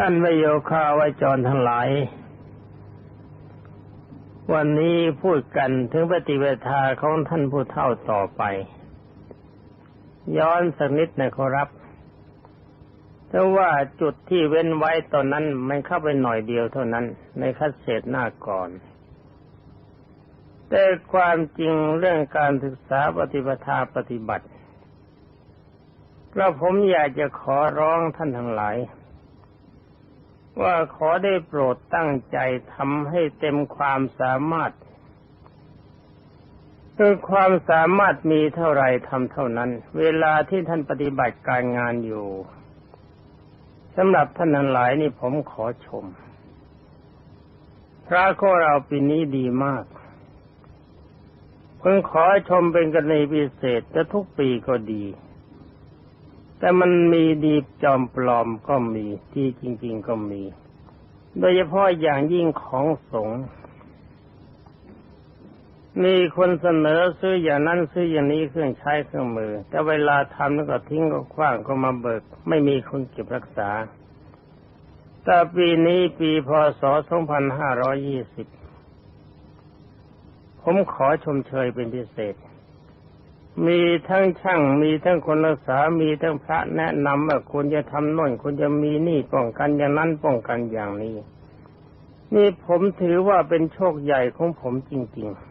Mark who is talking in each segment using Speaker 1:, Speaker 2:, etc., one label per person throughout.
Speaker 1: ท่านวิโยคาวจรทั้งหลาย วันนี้พูดกันถึงปฏิเวทาของท่านผู้เฒ่าต่อไป ย้อนสักนิดนะขอรับแต่ว่าจุดที่เว้นไว้ตอนนั้นมันเข้าไปหน่อยเดียวเท่านั้น ในคัดเศษหน้าก่อน แต่ความจริงเรื่องการศึกษาปฏิปทาปฏิบัติก็ผมอยากจะขอร้องท่านทั้งหลาย ว่าขอได้โปรดตั้งใจทำให้เต็มความสามารถคือความสามารถมีเท่าไรทำเท่านั้น เวลาที่ท่านปฏิบัติการงานอยู่สำหรับท่านทั้งหลายนี่ผมขอชม พระของเราปีนี้ดีมาก เพิ่งขอชมเป็นกรณีพิเศษแต่ทุกปีก็ดี แต่มันมีดีจอมปลอมก็มีที่จริง ๆก็มี โดยเฉพาะอย่างยิ่งของสงฆ์มีคนเสนอซื้ออย่างนั้นซื้ออย่างนี้เครื่องใช้เครื่องมือ แต่เวลาทำแล้วก็ทิ้งก็คว้างก็มาเบิก ไม่มีคนเก็บรักษา แต่ปีนี้ปีพศ 2520 ผมขอชมเชยเป็นพิเศษ มีทั้งช่างมีทั้งคนรักษา มีทั้งพระแนะนำว่าคุณจะทำน่นคุณจะมีนี่ป้องกันอย่างนั้นป้องกันอย่างนี้ นี่ผมถือว่าเป็นโชคใหญ่ของผมจริง ๆ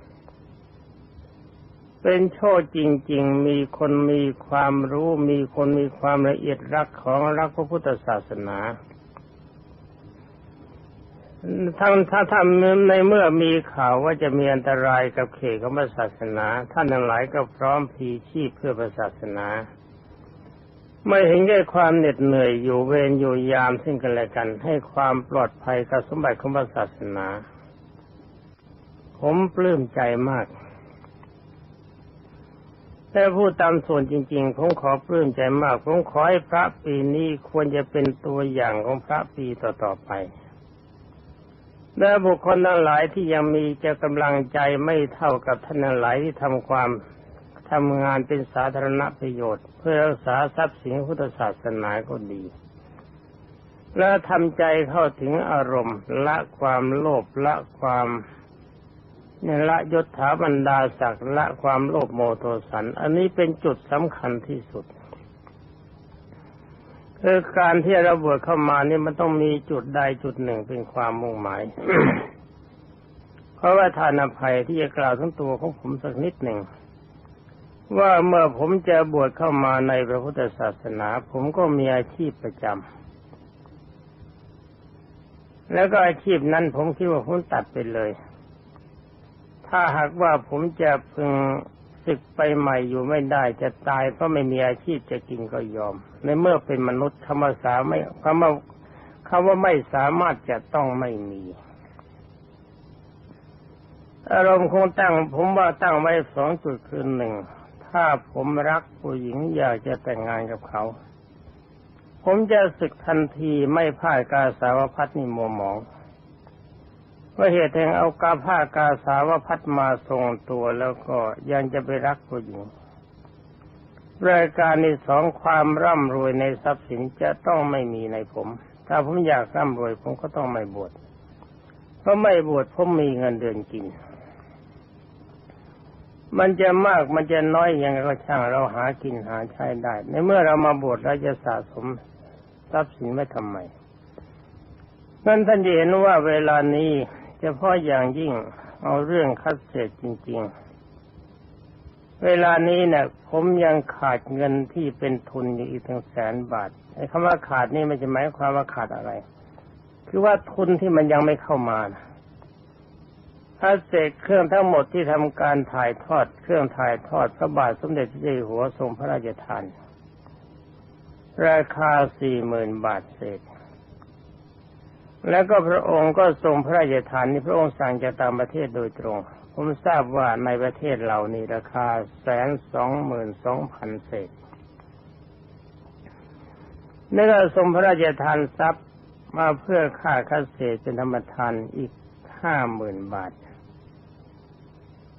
Speaker 1: เป็นโชคจริง ๆ มีคนมีความรู้ มีคนมีความละเอียดรักของรักพระพุทธศาสนา ทั้งถ้าทำในเมื่อมีข่าวว่าจะมีอันตรายกับเขตของพระศาสนา ท่านทั้งหลายก็พร้อมพีชีพเพื่อพระศาสนา ไม่เห็นแก่ความเหน็ดเหนื่อยอยู่เวรอยู่ยามซึ่งกันและกัน ให้ความปลอดภัยกับสมบัติของพระศาสนา ผมปลื้มใจมากแต่พูดตามส่วนจริง ๆ ผมขอปลื้มใจมาก ผมขอให้พระปีนี้ควรจะเป็นตัวอย่างของพระปีต่อๆไป และบุคคลทั้งหลายที่ยังมีจะกำลังใจไม่เท่ากับท่านทั้งหลายที่ทำความทำงานเป็นสาธารณประโยชน์ เพื่อรักษาทรัพย์สินพุทธศาสนาก็ดี และทำใจเข้าถึงอารมณ์ละความโลภละความเนี่ยละยศถาบรรดาศักดิ์ละความโลภโมโทสัน อันนี้เป็นจุดสำคัญที่สุด คือการที่เราบวชเข้ามานี่มันต้องมีจุดใดจุดหนึ่งเป็นความมุ่งหมาย เพราะว่าทานอภัยที่จะกล่าวทั้งตัวของผมสักนิดหนึ่งว่าเมื่อผมจะบวชเข้ามาในพระพุทธศาสนา ผมก็มีอาชีพประจำแล้วก็อาชีพนั้นผมคิดว่าผมตัดไปเลย ถ้าหากว่าผมจะพึงศึกไปใหม่อยู่ไม่ได้จะตายเพราะไม่มีอาชีพจะกินก็ยอม ในเมื่อเป็นมนุษย์คำว่าสาไม่คำว่าคำว่าไม่สามารถจะต้องไม่มีอารมณ์คงตั้ง ผมว่าตั้งไว้สองจุดคือหนึ่งถ้าผมรักผู้หญิงอยากจะแต่งงานกับเขา ผมจะศึกทันทีไม่พ่ายกาสาวพัดนิมัวหมองว่าเหตุแห่งเอากาผ้ากาสาวพัดมาทรงตัวแล้วก็ยังจะไปรักผู้หญิง รายการในสองความร่ำรวยในทรัพย์สินจะต้องไม่มีในผม ถ้าผมอยากร่ำรวยผมก็ต้องไม่บวชเพราะไม่บวชผมมีเงินเดือนกิน มันจะมากมันจะน้อยยังไงก็ช่างเราหากินหาใช้ได้ ในเมื่อเรามาบวชเราจะสะสมทรัพย์สินไว้ทำไมนั่นท่านจะเห็นว่าเวลานี้เฉพาะอย่างยิ่งเอาเรื่องคัดเศษจริง ๆ เวลานี้เนี่ยผมยังขาดเงินที่เป็นทุนอยู่อีกทั้งแสนบาทไอ้คำว่าขาดนี่มันจะหมายความว่าขาดอะไร คือว่าทุนที่มันยังไม่เข้ามาถ้าเศษเครื่องทั้งหมดที่ทำการถ่ายทอด เครื่องถ่ายทอดพระบาทสมเด็จพระเจ้าอยู่หัวทรงพระราชทานราคาสี่หมื่นบาทเศษ แล้วก็พระองค์ก็ทรงพระราชทานนี่พระองค์สั่งจากต่างประเทศโดยตรง ผมทราบว่าในประเทศเรานี่ราคาแสนสองหมื่นสองพันเศษนี่ก็ทรงพระราชทานทรัพย์มาเพื่อค่าคัเศษเป็นธรรมทานอีกห้าหมื่นบาท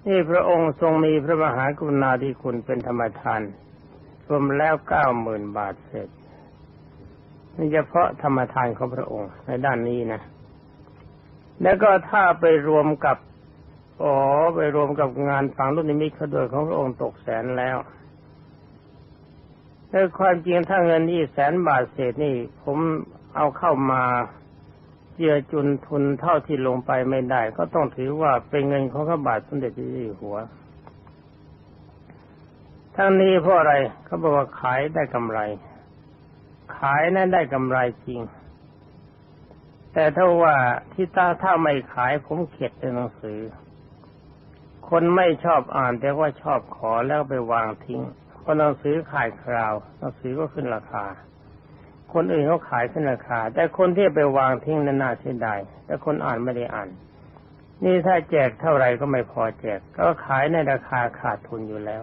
Speaker 1: นี่พระองค์ทรงมีพระมหากรุณาธิคุณเป็นธรรมทาน รวมแล้วเก้าหมื่นบาทเศษนี่เฉพาะธรรมทานของพระองค์ในด้านนี้นะแล้วก็ถ้าไปรวมกับ อ๋อไปรวมกับงานฝังลูกนิมิตเขาด้วยของพระองค์ตกแสนแล้วแต่ความจริงถ้าเงินนี่แสนบาทเศษนี่ ผมเอาเข้ามาเจือจุนทุนเท่าที่ลงไปไม่ได้ ก็ต้องถือว่าเป็นเงินของพระบาทสมเด็จพระเจ้าอยู่หัว ทั้งนี้เพราะอะไรเขาบอกว่าขายได้กำไร ขายนั้นได้กำไรจริง แต่ถ้าว่าที่ตาถ้าไม่ขายผมเข็ดในหนังสือ คนไม่ชอบอ่านแต่ว่าชอบขอแล้วไปวางทิ้งพอหนังสือขายคราวหนังสือก็ขึ้นราคา คนอื่นเขาขายขึ้นราคา แต่คนที่ไปวางทิ้งนั้นน่าเสียดายแต่คนอ่านไม่ได้อ่าน นี่ถ้าแจกเท่าไหร่ก็ไม่พอแจก ก็ขายในราคาขาดทุนอยู่แล้ว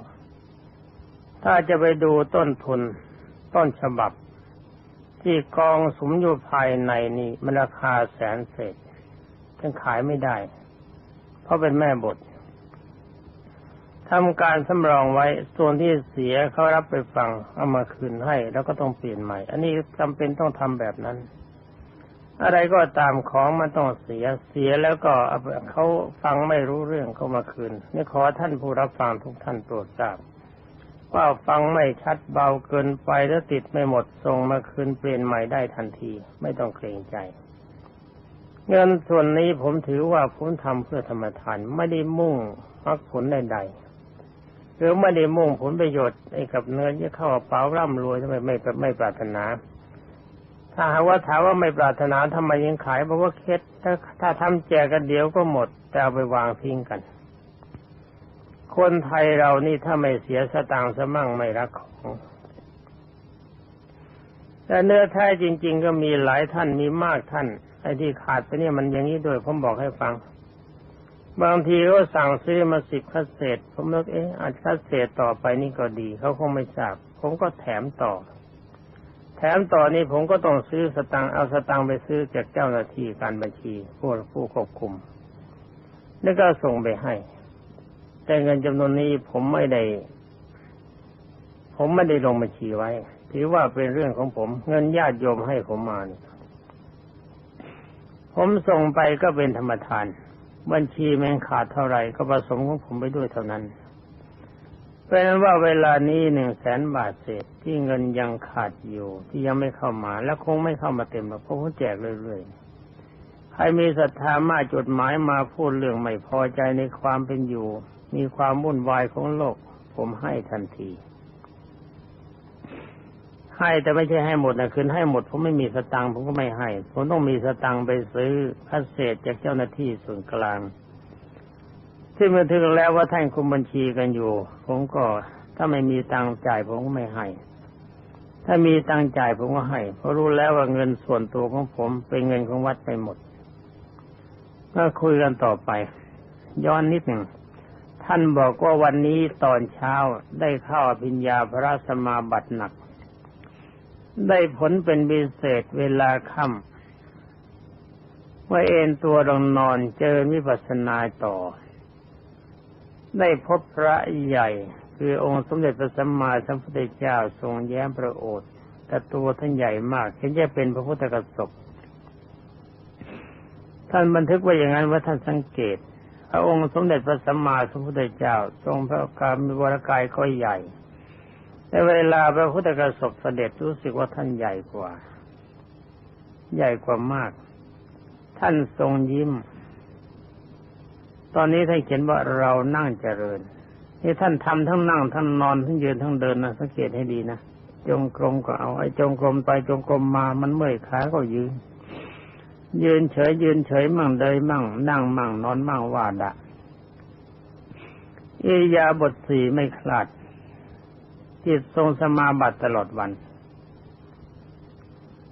Speaker 1: ถ้าจะไปดูต้นทุนต้นฉบับ ที่กองสมอยู่ภายในนี่มันราคาแสนเศษฉันขายไม่ได้ เพราะเป็นแม่บท ทำการสำรองไว้ส่วนที่เสียเขารับไปฟังเอามาคืนให้ แล้วก็ต้องเปลี่ยนใหม่ อันนี้จำเป็นต้องทำแบบนั้น อะไรก็ตามของมันต้องเสียเสียแล้วก็เขาฟังไม่รู้เรื่องก็มาคืนนี่ขอท่านผู้รับฟังทุกท่านโปรดทราบว่าฟังไม่ชัดเบาเกินไปแล้วติดไม่หมดส่งมาคืนเปลี่ยนใหม่ได้ทันที ไม่ต้องเกรงใจเงินส่วนนี้ผมถือว่าผมทำเพื่อธรรมทานไม่ได้มุ่งมรรคผลใดๆ หรือไม่ได้มุ่งผลประโยชน์ไอ้กับเนื้อที่เข้าเป๋าร่ำรวยทำไมไม่ไม่ปรารถนา ถ้าหากว่าถามว่าไม่ปรารถนาทำไมยังขายเพราะว่าเคล็ดถ้าถ้าทำแจกกันเดียวก็หมด แต่เอาไปวางทิ้งกัน คนไทยเรานี่ถ้าไม่เสียสตางค์สมั่งไม่รักของแต่เนื้อแท้จริง ๆ ก็มีหลายท่านมีมากท่านไอ้ที่ขาดไปเนี่ยมันอย่างนี้ด้วยผมบอกให้ฟัง บางทีก็สั่งซื้อมาสิบคัสเศษผมนึกเอ๊ะอาจคัสเศษต่อไปนี่ก็ดีเขาคงไม่ทราบ ผมก็แถมต่อ แถมต่อนี้ผมก็ต้องซื้อสตังค์เอาสตังค์ไปซื้อจากเจ้าหน้าที่การบัญชีผู้ผู้ควบคุม แล้วก็ส่งไปให้ แต่เงินจำนวนนี้ผมไม่ได้ ผมไม่ได้ลงบัญชีไว้ ถือว่าเป็นเรื่องของผม เงินญาติโยมให้ผมมานี่ผมส่งไปก็เป็นธรรมทาน บัญชีแมงขาดเท่าไหร่ก็ผสมของผมไปด้วยเท่านั้นเป็นนั้นว่าเวลานี้หนึ่งแสนบาทเศษที่เงินยังขาดอยู่ ที่ยังไม่เข้ามา และคงไม่เข้ามาเต็มหรอกเพราะผมแจกเรื่อยๆใครมีศรัทธามากจดหมายมาพูดเรื่องไม่พอใจในความเป็นอยู่ มีความวุ่นวายของโลก ผมให้ทันที ให้แต่ไม่ใช่ให้หมดนะคืนให้หมดผมไม่มีสตังค์ผมก็ไม่ให้ผมต้องมีสตังค์ไปซื้อพัสเศษจากเจ้าหน้าที่ส่วนกลาง ที่มาถึงแล้วว่าท่านคุมบัญชีกันอยู่ ผมก็ถ้าไม่มีตังค์จ่ายผมก็ไม่ให้ ถ้ามีตังค์จ่ายผมก็ให้ เพราะรู้แล้วว่าเงินส่วนตัวของผมเป็นเงินของวัดไปหมด ก็คุยกันต่อไป ย้อนนิดหนึ่งท่านบอกว่าวันนี้ตอนเช้าได้เข้าอภิญญาพระสมาบัติหนัก ได้ผลเป็นพิเศษเวลาค่ำว่าเอนตัวลงนอนเจอวิปัสสนาต่อ ได้พบพระใหญ่ คือองค์สมเด็จพระสัมมาสัมพุทธเจ้าทรงแย้มพระโอษฐ์แต่ตัวท่านใหญ่มากเห็นจะเป็นพระพุทธกสบท่านบันทึกไว้อย่างนั้นว่าท่านสังเกต พระองค์สมเด็จพระสัมมาสัมพุทธเจ้า ทรงพระกายมีวรกายก็ใหญ่ แต่เวลาพระพุทธกสบเสด็จรู้สึกว่าท่านใหญ่กว่า ใหญ่กว่ามาก ท่านทรงยิ้ม ตอนนี้ท่านเขียนว่าเรานั่งเจริญนี่ท่านทำทั้งนั่งทั้งนอนทั้งยืนทั้งเดินนะสังเกตให้ดีนะจงกรมก็เอาไอ้จงกรมไปจงกรมมามันเมื่อยขาก็ยืน ยืนเฉยยืนเฉยมั่งเดยมั่ง นั่งมั่งนอนมั่งว่าดะอิยาบทสี่ไม่คลาด จิตทรงสมาบัติตลอดวัน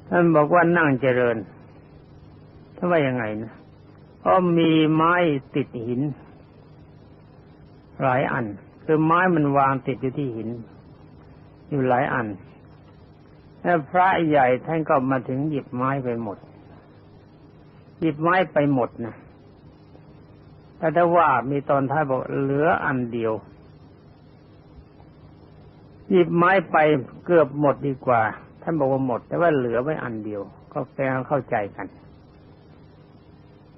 Speaker 1: ท่านบอกว่านั่งเจริญถ้านว่ายังไงนะเพราะมีไม้ติดหิน หลายอัน คือไม้มันวางติดอยู่ที่หิน อยู่หลายอันแล้วพระใหญ่ท่านก็มาถึงหยิบไม้ไปหมด หยิบไม้ไปหมดนะแต่ถ้าว่ามีตอนท้ายบอกเหลืออันเดียว หยิบไม้ไปเกือบหมดดีกว่า
Speaker 2: ท่านบอกว่าหมด แต่ว่าเหลือไว้อันเดียว ก็แปลเข้าใจกัน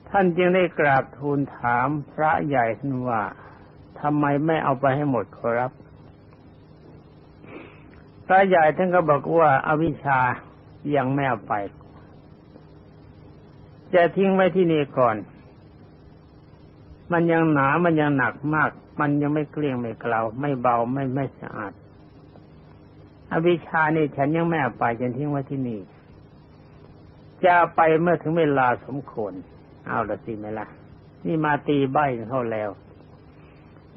Speaker 2: ท่านจึงได้กราบทูลถามพระใหญ่ท่านว่าทำไมไม่เอาไปให้หมดขอรับ พระใหญ่ท่านก็บอกว่าอาวิชายังไม่เอาไป จะทิ้งไว้ที่นี่ก่อน มันยังหนา มันยังหนักมาก มันยังไม่เกลี้ยงไม่เกลาไม่เบาไม่ไม่สะอาด อวิชานี่ฉันยังไม่ไปฉันทิ้งไว้ที่นี่ จะไปเมื่อถึงเวลาสมควรเอาละสิไหมล่ะนี่มาตีใบเข้าแล้ว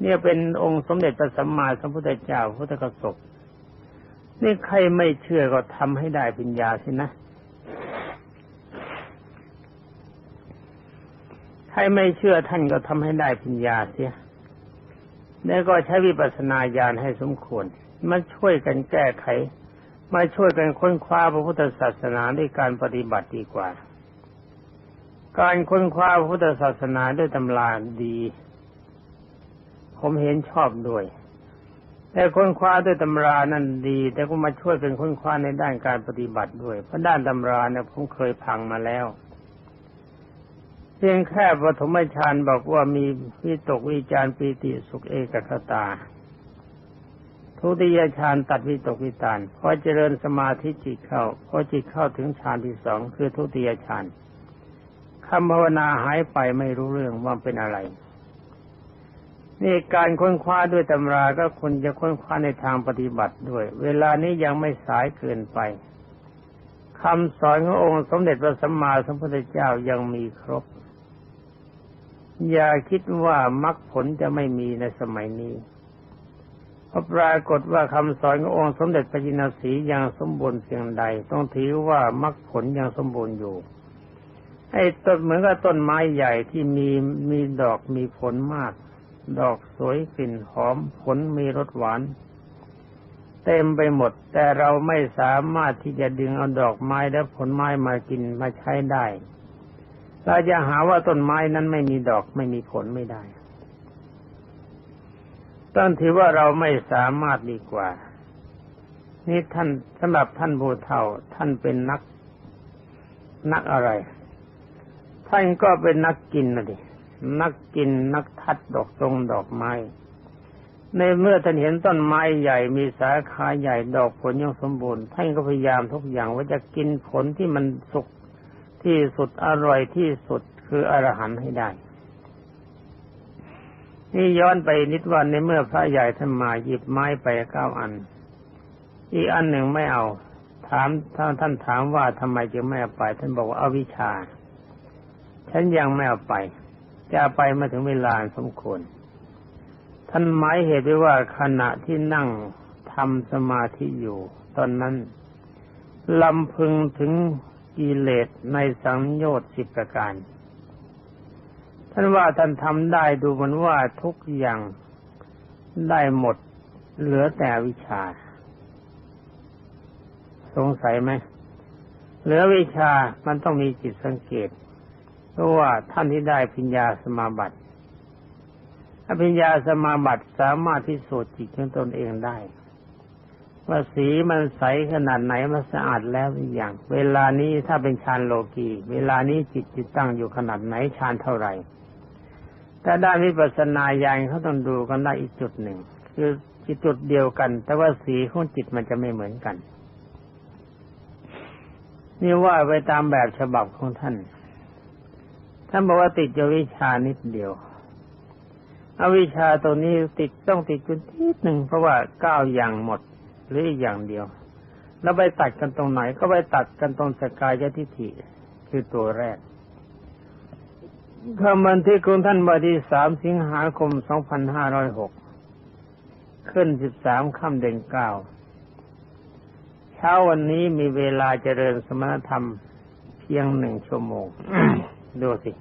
Speaker 2: เนี่ยเป็นองค์สมเด็จพระสัมมาสัมพุทธเจ้าพุทธกสกนี่ใครไม่เชื่อก็ทำให้ได้ปัญญาสินะ ใครไม่เชื่อท่านก็ทำให้ได้ปัญญาเสียแล้วก็ใช้วิปัสสนาญาณให้สมควร มาช่วยกันแก้ไข มาช่วยกันค้นคว้าพระพุทธศาสนาด้วยการปฏิบัติดีกว่า การค้นคว้าพระพุทธศาสนาด้วยตำราดี ผมเห็นชอบด้วย แต่ค้นคว้าด้วยตำรานั่นดี แต่ก็มาช่วยกันค้นคว้าในด้านการปฏิบัติด้วย เพราะด้านตำราเนี่ยผมเคยพังมาแล้วเพียงแค่ปฐมฌานบอกว่ามีวิตกวิจารปีติสุขเอกคตา ทุติยฌานตัดวิตกวิตารพอเจริญสมาธิจิตเข้าพอจิตเข้าถึงฌานที่สองคือทุติยฌานคำภาวนาหายไปไม่รู้เรื่องว่าเป็นอะไร นี่การค้นคว้าด้วยตำราก็ควรจะค้นคว้าในทางปฏิบัติด้วย เวลานี้ยังไม่สายเกินไปคำสอนขององค์สมเด็จพระสัมมาสัมพุทธเจ้ายังมีครบ อย่าคิดว่ามรรคผลจะไม่มีในสมัยนี้ พราะปรากฏว่าคำสอนขององค์สมเด็จพระจินสียังสมบูรณ์เพียงใด ต้องถือว่ามรรคผลยังสมบูรณ์อยู่ไอ้ต้นเหมือนกับต้นไม้ใหญ่ที่มีมีดอกมีผลมาก ดอกสวยกลิ่นหอมผลมีรสหวาน เต็มไปหมด แต่เราไม่สามารถที่จะดึงเอาดอกไม้และผลไม้มากินมาใช้ได้ เราจะหาว่าต้นไม้นั้นไม่มีดอกไม่มีผลไม่ได้ ต้งถือว่าเราไม่สามารถดีกว่า นี่ท่านสำหรับท่านบูเท่า ท่านเป็นนัก นักอะไร ท่านก็เป็นนักกินนะดินักกินนักทัดดอกตรงดอกไม้ ในเมื่อท่านเห็นต้นไม้ใหญ่มีสาขาใหญ่ดอกผลยังสมบูรณ์ท่านก็พยายามทุกอย่างว่าจะกินผลที่มันสุกที่สุดอร่อยที่สุดคืออรหันต์ให้ได้ นี่ย้อนไปนิดวันในเมื่อพระใหญ่ท่านมาหยิบไม้ไปเก้าอัน อีกอันหนึ่งไม่เอา ถามท่านท่านถามว่าทำไมจึงไม่เอาไป ท่านบอกว่าเอาวิชา ฉันยังไม่เอาไป จะไปมาถึงเวลาสมควร ท่านหมายเหตุไว้ว่าขณะที่นั่งทำสมาธิอยู่ ตอนนั้นลำพึงถึงกิเลสในสังโยชน์สิบประการ ท่านว่าท่านทำได้ดูมันว่าทุกอย่างได้หมด เหลือแต่วิชา สงสัยไหมเหลือวิชามันต้องมีจิตสังเกต เพราะว่าท่านที่ได้พิญญาสมาบัติอภิญญาสมาบัติสามารถพิสูจจิตของตนเองได้ว่าสีมันใสขนาดไหนมันสะอาดแล้วหรือยังเวลานี้ถ้าเป็นฌานโลกี เวลานี้จิตจิตตั้งอยู่ขนาดไหนฌานเท่าไหร่ แต่ด้านวิปัสสนาญาณเขาต้องดูกันได้อีกจุดหนึ่ง คือจิตจุดเดียวกัน แต่ว่าสีของจิตมันจะไม่เหมือนกัน นี่ว่าไปตามแบบฉบับของท่าน ท่านบอกว่าติดอยู่วิชานิดเดียวอวิชาตัวนี้ติดต้องติดจุดนิดหนึ่งเพราะว่าเก้าอย่างหมดหรืออีกอย่างเดียว แล้วไปตัดกันตรงไหน ก็ไปตัดกันตรงสกายยทิฏฐิคือตัวแรก คำบันทึกของท่านบดีสามสิงหาคมสองพันห้าร้อยหกขึ้นสิบสามค่ำเดือนเก้าเช้าวันนี้มีเวลาเจริญสมณธรรมเพียงหนึ่งชั่วโมง ดูสิ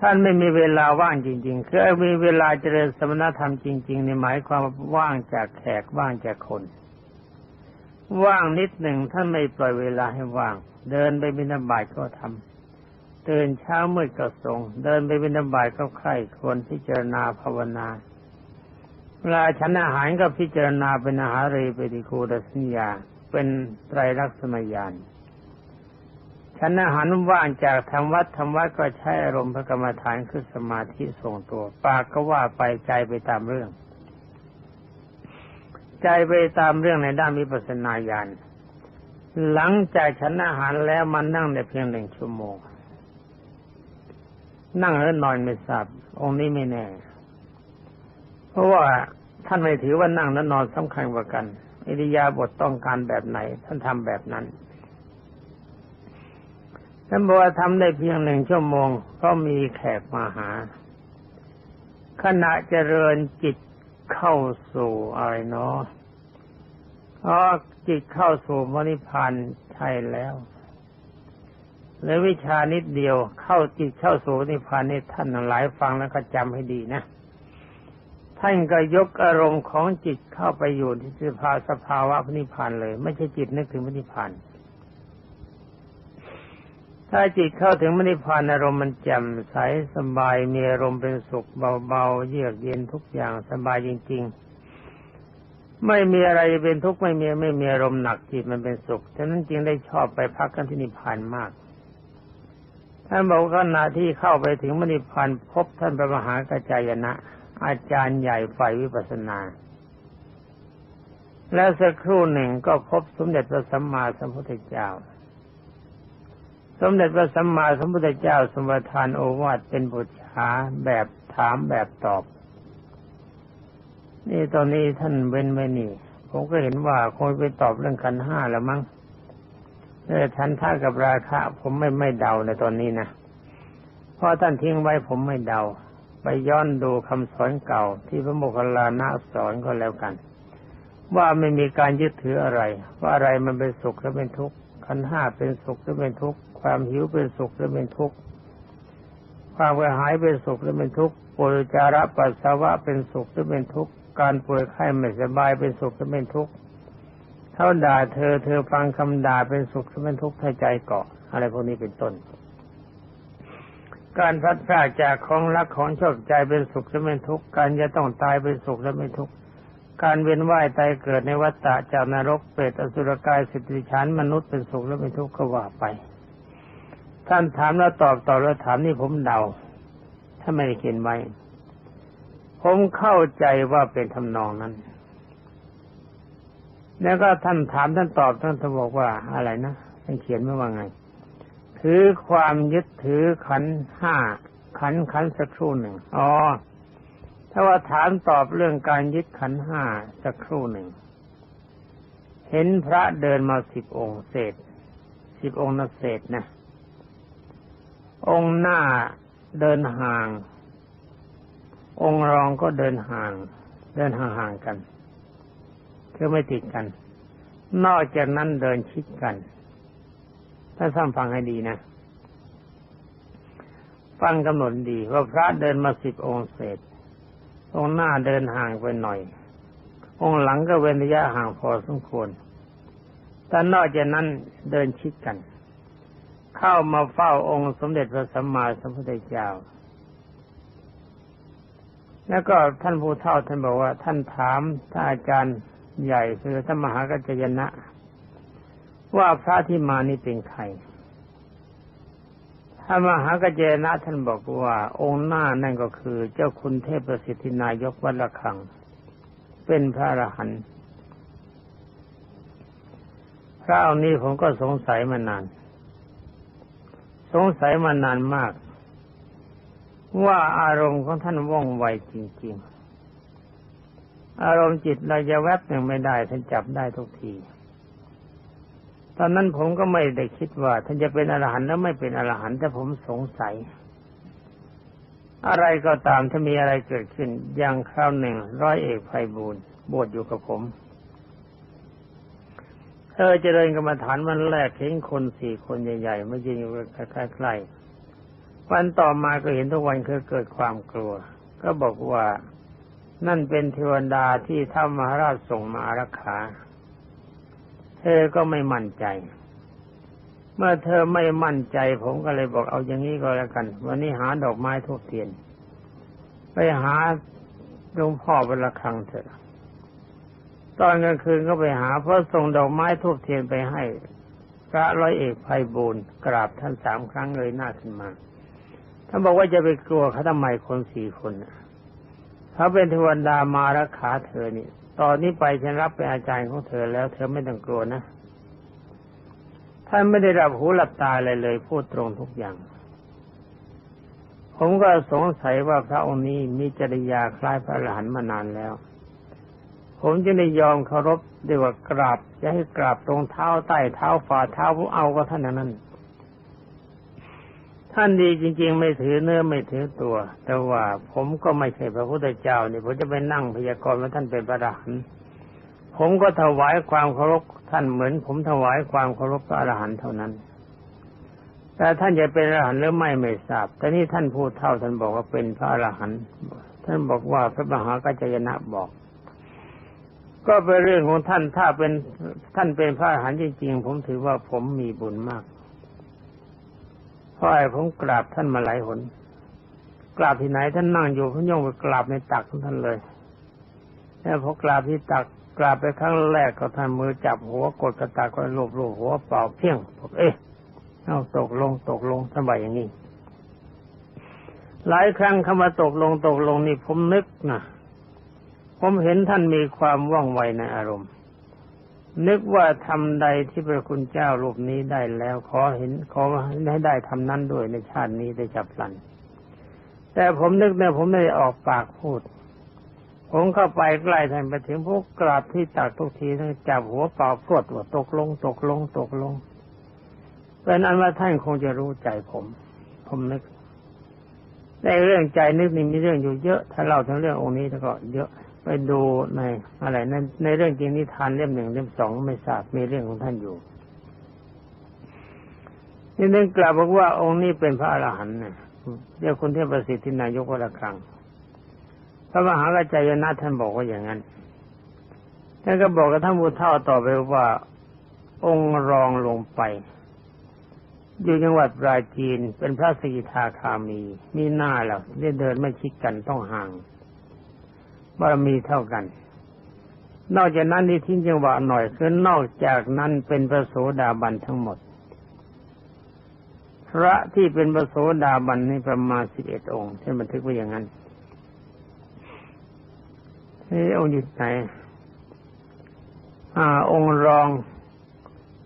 Speaker 2: ท่านไม่มีเวลาว่างจริงๆ คือมีเวลาเจริญสมณธรรมจริงๆในหมายความว่างจากแขกว่างจากคน ว่างนิดหนึ่งท่านไม่ปล่อยเวลาให้ว่าง เดินไปบิณฑบาตก็ทำ ตื่นเช้ามืดก็ทรง เดินไปบิณฑบาตก็ใคร่ควรพิจารณาภาวนาเวลาฉันอาหารก็พิจารณาเป็นอาหารเรปฏิคูดสัญญา เป็นไตรลักษณญาณฉันอาหารว่างจากทำวัดทำวัดก็ใช้อารมณ์พระกรรมฐานคือสมาธิทรงตัว ปากก็ว่าไปใจไปตามเรื่อง ใจไปตามเรื่องในด้านวิปัสสนาญาณหลังจากฉันอาหารแล้วมันนั่งได้เพียงหนึ่งชั่วโมง นั่งแล้วนอนไม่ทราบองค์นี้ไม่แน่ เพราะว่าท่านไม่ถือว่านั่งและนอนสำคัญกว่ากันอิริยาบถต้องการแบบไหน ท่านทำแบบนั้นท่านบอกว่าทำได้เพียงหนึ่งชั่วโมงก็มีแขกมาหา ขณะเจริญจิตเข้าสู่อะไรเนาะพอจิตเข้าสู่มรรคพานใช่แล้ว แลววิชานิดเดียวเข้าจิตเข้าสู่นิพพานนี่ท่านหลายฟังแล้วก็จำให้ดีนะ ท่านก็ยกอารมณ์ของจิตเข้าไปอยู่ที่สภาสภาวะพนิพพานเลย ไม่ใช่จิตนึกถึงพนิพพานถ้าจิตเข้าถึงมรรคนิพพานอารมณ์มันแจ่มใสสบายมีอารมณ์เป็นสุขเบาๆเยือกเย็นทุกอย่างสบายจริง ๆ ไม่มีอะไรเป็นทุกข์ไม่มีไม่มีอารมณ์หนักจิตมันเป็นสุขฉะนั้นจึงได้ชอบไปพักกันที่นิพพานมาก ท่านบอกว่าขณะที่เข้าไปถึงมรรคนิพพานพบท่านพระมหากัจจายนะ อาจารย์ใหญ่ฝ่ายวิปัสสนา และสักครู่หนึ่งก็พบสมเด็จพระสัมมาสัมพุทธเจ้า สมเด็จพระสัมมาสัมพุทธเจ้าสมบทานโอวาทเป็นบุตรชาแบบถามแบบตอบ นี่ตอนนี้ท่านเว้นไว้นี่ ผมก็เห็นว่าคงไปตอบเรื่องขันห้าแล้วมั้ง เออฉันท่ากับราคะ ผมไม่ไม่เดาในตอนนี้นะเพราะท่านทิ้งไว้ผมไม่เดา ไปย้อนดูคำสอนเก่า ที่พระโมคคัลลานะสอนก็แล้วกัน ว่าไม่มีการยึดถืออะไร ว่าอะไรมันเป็นสุขหรือเป็นทุกข์ขันห้าเป็นสุขหรือเป็นทุกข์ความหิวเป็นสุขหรือเป็นทุกข์ความกระหายเป็นสุขหรือเป็นทุกข์ปุจจาระปัสสาวะเป็นสุขหรือเป็นทุกข์การป่วยไข้ไม่สบายเป็นสุขหรือเป็นทุกข์ เขาด่าเธอเธอฟังคำด่าเป็นสุขเป็นทุกข์ถ้ใจเกาะ อะไรพวกนี้เป็นต้น การพัดพลาดจากของรักของชอบใจเป็นสุขหรือเป็นทุกข์การจะต้องตายเป็นสุขหรือเป็นทุกข์การเวียนว่ายตายเกิดในวัฏฏะจากนรกเปรตอสุรกายสิทธิฉันมนุษย์เป็นสุขหรือเป็นทุกข์ก็ว่าไป ท่านถามแล้วตอบตอบแล้วถามนี่ผมเดา ถ้าไม่ได้เขียนไว้ผมเข้าใจว่าเป็นทำนองนั้น แล้วก็ท่านถามท่านตอบท่านจะบอกว่าอะไรนะท่านเขียนไม่ว่าไง ถือความยึดถือขันห้าขันขันสักครู่หนึ่งอ๋อถ้าว่าถามตอบเรื่องการยึดขันห้าสักครู่หนึ่ง เห็นพระเดินมาสิบองค์เศษสิบองค์นักเศษนะ องค์หน้าเดินห่าง องค์รองก็เดินห่าง เดินห่างๆกัน คือไม่ติดกัน นอกจากนั้นเดินชิดกัน ถ้าซ้ำฟังให้ดีนะฟังกำหนดดีว่าพระเดินมาสิบองค์เศษ องค์หน้าเดินห่างไปหน่อย องค์หลังก็เว้นระยะห่างพอสมควรแต่นอกจากนั้นเดินชิดกัน เข้ามาเฝ้าองค์สมเด็จพระสัมมาสัมพุทธเจ้า แล้วก็ท่านผู้เฒ่าท่านบอกว่า ท่านถามท่านอาจารย์ ใหญ่คือท่านมหากัจจยนะ ว่าพระที่มานี่เป็นใครท่านมหากัจจยนะท่านบอกว่าองค์หน้านั่นก็คือ เจ้าคุณเทพประสิทธินายกวัดละคัง เป็นพระอรหันต์พระองค์นี้ผมก็สงสัยมานาน สงสัยมานานมาก ว่าอารมณ์ของท่านว่องไวจริง ๆ อารมณ์จิตเราจะแวบหนึ่งไม่ได้ท่านจับได้ทุกที ตอนนั้นผมก็ไม่ได้คิดว่าท่านจะเป็นอรหันต์แล้วไม่เป็นอรหันต์แต่ผมสงสัย อะไรก็ตามถ้ามีอะไรเกิดขึ้น อย่างคราวหนึ่ง ร้อยเอกไพบูลย์บวชอยู่กับผมเธอเจริญกรรมฐานวันแรกเห็นคนสี่คนใหญ่ๆไม่ยืนอยู่ใกล้ๆวันต่อมาก็เห็นทุกวันคือเกิดความกลัว ก็บอกว่า นั่นเป็นเทวดาที่ท้ามหาราชส่งมารักขาเธอก็ไม่มั่นใจ เมื่อเธอไม่มั่นใจ ผมก็เลยบอกเอาอย่างนี้ก็แล้วกัน วันนี้หาดอกไม้ทุกเทียน ไปหาหลวงพ่อเป็นละครังเถอะ ตอนกลางคืนก็ไปหาเพราะส่งดอกไม้ทูบเทียนไปให้ พระร้อยเอกไพบูลย์กราบท่านสามครั้งเลยหน้าขึ้นมาท่านบอกว่าจะไปกลัวเขาทำไมคนสี่คนนะ เขาเป็นเทวดามารักขาเธอนี่ตอนนี้ไปฉันรับเป็นอาจารย์ของเธอแล้ว เธอไม่ต้องกลัวนะท่านไม่ได้รับหูหลับตาอะไรเลย พูดตรงทุกอย่าง ผมก็สงสัยว่าพระองค์นี้มีจริยาคล้ายพระอรหันมานานแล้ว ผมจะได้ยอมเคารพด้วยว่ากราบจะให้กราบตรงเท้าใต้เท้าฝ่าเท้าผมเอาก็ท่านนั้น ท่านดีจริง ๆ ไม่ถือเนื้อไม่ถือตัว แต่ว่าผมก็ไม่ใช่พระพุทธเจ้านี่ผมจะไปนั่งพยากรณ์ว่าท่านเป็นพระอรหันต์ผมก็ถวายความเคารพท่านเหมือน ผมถวายความเคารพพระอรหันต์เท่านั้น แต่ท่านจะเป็นอรหันต์หรือไม่ไม่ทราบ แต่นี่ท่านพูดเท่าท่านบอกว่าเป็นพระอรหันต์ท่านบอกว่าพระมหากัจจยนะบอก ก็เป็นเรื่องของท่านถ้าเป็นท่านเป็นพระอรหันต์จริงๆผมถือว่าผมมีบุญมาก พราะไอ้ผมกราบท่านมาหลายหนกราบที่ไหนท่านนั่งอยู่ผมย่องไปกราบในตักของท่านเลยแล้วพอกราบที่ตักกราบไปครั้งแรกก็ท่านมือจับหัวกดกระตักก็ลูบลูบหัวเป่าเพี้ยงบอกเอ๊ะเอาตกลงตกลงสบายอย่างนี้หลายครั้งคำว่าตกลงตกลงนี่ผมนึกนะผมเห็นท่านมีความว่องไวในอารมณ์ นึกว่าทำใดที่พระคุณเจ้ารูปนี้ได้แล้วขอเห็นขอให้ได้ทำนั้นด้วยในชาตินี้ได้จับพลัน แต่ผมนึกเนี่ยผมไม่ได้ออกปากพูด ผมเข้าไปใกล้ท่านไปถึงพวกกราบที่ตักทุกทีท่านจับหัวเป่าพรวดว่าตกลง ตกลง ตกลงเป็นอันว่าท่านคงจะรู้ใจผม ผมนึกในเรื่องใจนึกนี่มีเรื่องอยู่เยอะ ถ้าเล่าทั้งเรื่ององค์นี้แล้วก็เยอะ ไปดูในอะไรในในเรื่องจริงนิทานเล่มหนึ่งเล่มสองไม่ทราบมีเรื่องของท่านอยู่นี่นึงกล่าวบอกว่าองค์นี้เป็นพระอรหันต์นะเรียกคุณเทพประสิทธินายกวัดครังพระมหากัจจายนะท่านบอกว่าอย่างนั้นท่านก็บอกกับท่านบูเท่าต่อไปว่าองค์รองลงไป อยู่จังหวัดปราจีนเป็นพระสกิทาคามี มีหน้าแล้วเดินไม่ชิดกันต้องห่าง บารมีเท่ากัน นอกจากนั้นที่ทิ้งจังหวะหน่อยคือนอกจากนั้นเป็นพระโสดาบันทั้งหมด พระที่เป็นพระโสดาบันนี่ประมาณสิบเอ็ดองค์ที่บันทึกไว้อย่างนั้นนี่องค์อยู่ไหนอ่า องค์รอง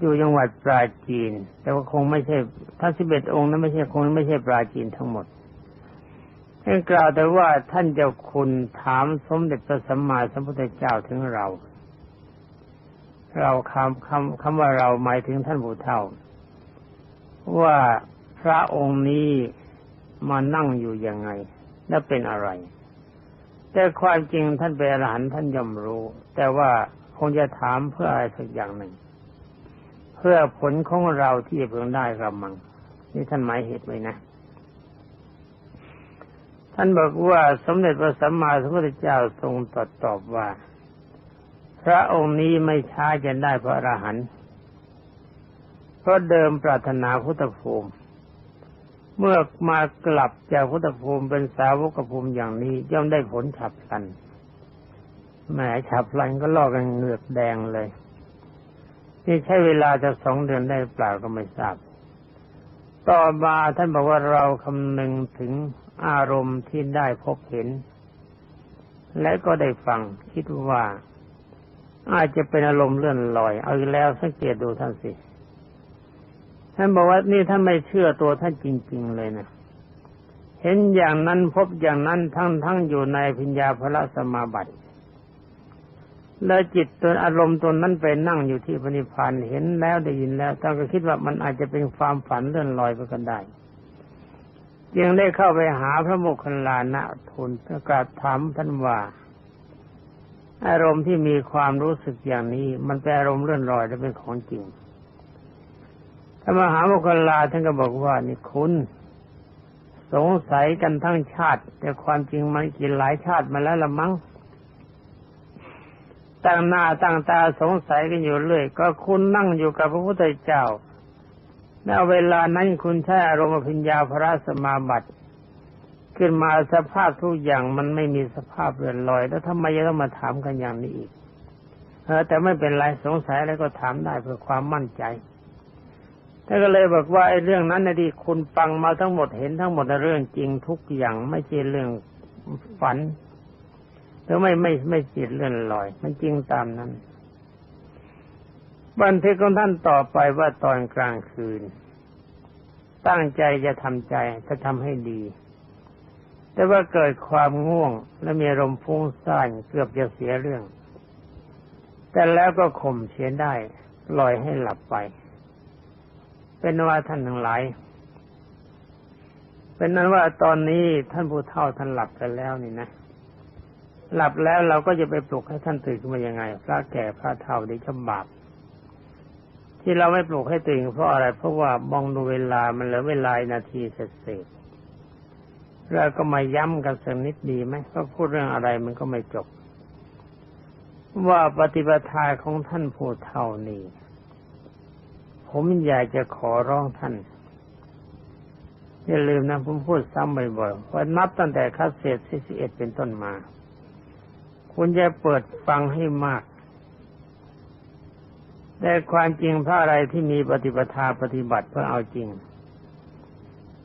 Speaker 2: อยู่จังหวัดปราจีน แต่ว่าคงไม่ใช่ทั้งสิบเอ็ดองค์นั้นไม่ใช่คงไม่ใช่ปราจีนทั้งหมด ท่านกล่าวแต่ว่าท่านเจ้าคุณถามสมเด็จพระสัมมาสัมพุทธเจ้าถึงเรา เราคำคำคำว่าเราหมายถึงท่านผู้เฒ่า ว่าพระองค์นี้มานั่งอยู่ยังไง และเป็นอะไร แต่ความจริงท่านเป็นอรหันต์ท่านย่อมรู้ แต่ว่าคงจะถามเพื่ออะไรสักอย่างหนึ่ง เพื่อผลของเราที่จะเพิ่งได้กับมังนี่ท่านหมายเหตุไว้นะ ท่านบอกว่าสมเด็จพระสัมมาสัมพุทธเจ้าทรงตรัสตอบว่า พระองค์นี้ไม่ช้าจะได้พระอรหันต์เพราะเดิมปรารถนาพุทธภูมิ เมื่อมากลับจากพุทธภูมิเป็นสาวกภูมิอย่างนี้ย่อมได้ผลฉับพลันแหมฉับพลันก็ลอกกันเหงือกแดงเลยนี่ใช้เวลาจะสองเดือนได้เปล่าก็ไม่ทราบ ต่อมาท่านบอกว่าเราคำนึงถึง อารมณ์ที่ได้พบเห็น และก็ได้ฟังคิดว่า อาจจะเป็นอารมณ์เลื่อนลอย เอาแล้วสังเกตดูท่านสิท่านบอกว่านี่ท่านไม่เชื่อตัวท่านจริง ๆ เลยนะเห็นอย่างนั้นพบอย่างนั้นทั้งทั้งอยู่ในพิญญาพระสมาบัติ แล้วจิตตัวอารมณ์ตัวนั้นไปนั่งอยู่ที่พระนิพพานเห็นแล้วได้ยินแล้วท่านก็คิดว่ามันอาจจะเป็นความฝันเลื่อนลอยไปกันได้ จึงได้เข้าไปหาพระโมคคัลลานะทูลกระกาบถามท่านว่า อารมณ์ที่มีความรู้สึกอย่างนี้ มันเป็นอารมณ์เลื่อนลอยและเป็นของจริงถ้ามหาโมคคัลลาท่านก็บอกว่านี่คุณ สงสัยกันทั้งชาติ แต่ความจริงมันกินหลายชาติมาแล้วละมั้งตั้งหน้าตั้งตาสงสัยกันอยู่เรื่อย ก็คุณนั่งอยู่กับพระพุทธเจ้า แล้วเวลานั้นคุณใช้อารมณ์พิญญาพระสมาบัติขึ้นมาสภาพทุกอย่างมันไม่มีสภาพเรือนลอย แล้วทำไมจะต้องมาถามกันอย่างนี้อีกเออแต่ไม่เป็นไรสงสัยอะไรก็ถามได้เพื่อความมั่นใจท่านก็เลยบอกว่าไอ้เรื่องนั้นนะที่คุณฟังมาทั้งหมดเห็นทั้งหมดในเรื่องจริงทุกอย่างไม่ใช่เรื่องฝันหรือไม่ไม่ไม่จิตเลื่อนลอย มันจริงตามนั้น บันทึกของท่านต่อไปว่าตอนกลางคืน ตั้งใจจะทำใจจะทำให้ดี แต่ว่าเกิดความง่วงและมีลมฟุ้งซ่านเกือบจะเสียเรื่อง แต่แล้วก็ข่มเสียได้ปล่อยให้หลับไป เป็นว่าท่านทั้งหลายเป็นนั้นว่าตอนนี้ท่านผู้เฒ่าท่านหลับกันแล้วนี่นะหลับแล้วเราก็จะไปปลุกให้ท่านตื่นขึ้นมายังไง พระแก่พระเฒ่าเดี๋ยวจะบาป ที่เราไม่ปลุกให้ตื่นเพราะอะไร เพราะว่ามองดูเวลามันเหลือเวลานาทีเศษเราก็มาย้ำกันสักนิดดีไหมก็พูดเรื่องอะไรมันก็ไม่จบ ว่าปฏิปทาของท่านผู้เฒ่านี้ ผมอยากจะขอร้องท่านอย่าลืมนะผมพูดซ้ำบ่อยๆว่านับตั้งแต่คัสเศษที่สิบเอ็ดเป็นต้นมา คุณจะเปิดฟังให้มาก แต่ความจริงพระอะไรที่มีปฏิปทาปฏิบัติเพื่อเอาจริง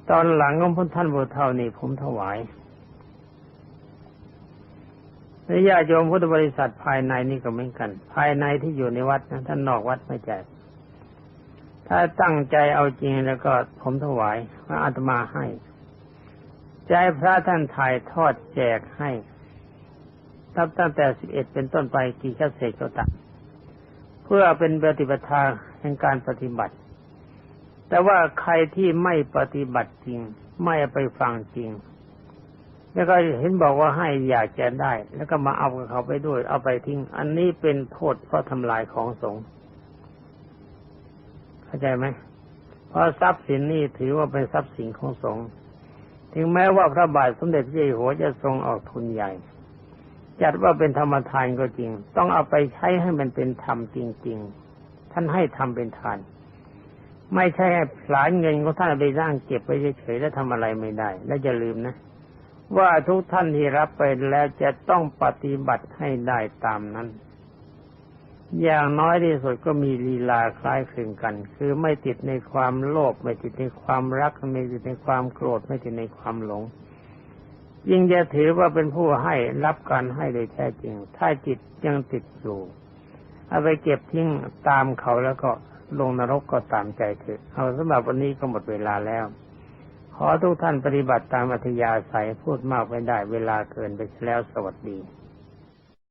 Speaker 2: ตอนหลังของพุทท่านบุเท่านี้ผมถวายและญาติโยมพุทธบริษัทภายในนี่ก็เหมือนกัน ภายในที่อยู่ในวัดนะท่านนอกวัดไม่แจกถ้าตั้งใจเอาจริงแล้วก็ผมถวายพระอาตมาให้ใจพระท่านถ่ายทอดแจกให้ตั้งแต่สิบเอ็ดเป็นต้นไปกี่คัสเศษก็ตามเพื่อเป็นปฏิบัติทางแห่งการปฏิบัติ แต่ว่าใครที่ไม่ปฏิบัติจริง ไม่ไปฟังจริง แล้วก็เห็นบอกว่าให้อยากจะได้ แล้วก็มาเอากับเขาไปด้วย เอาไปทิ้ง อันนี้เป็นโทษเพราะทำลายของสงฆ์เข้าใจไหมเพราะทรัพย์สินนี่ถือว่าเป็นทรัพย์สินของสงฆ์ถึงแม้ว่าพระบาทสมเด็จพระเจ้าอยู่หัวจะทรงออกทุนใหญ่ จัดว่าเป็นธรรมทานก็จริง ต้องเอาไปใช้ให้มันเป็นธรรมจริง ๆ ท่านให้ทำเป็นทาน ไม่ใช่ให้ผลานเงินของท่านไปร่างเก็บไว้เฉยๆแล้วทำอะไรไม่ได้ และอย่าลืมนะ ว่าทุกท่านที่รับไปแล้วจะต้องปฏิบัติให้ได้ตามนั้น อย่างน้อยที่สุดก็มีลีลาคล้ายคลึงกัน คือไม่ติดในความโลภไม่ติดในความรักไม่ติดในความโกรธไม่ติดในความหลง ยิ่งจะถือว่าเป็นผู้ให้รับการให้โดยแท้จริง ถ้าจิตยังติดอยู่เอาไปเก็บทิ้งตามเขาแล้วก็ลงนรกก็ตามใจเถอะเอาสำหรับวันนี้ก็หมดเวลาแล้ว ขอทุกท่านปฏิบัติตามอัธยาศัยพูดมากไม่ได้เวลาเกินไปแล้วสวัสดี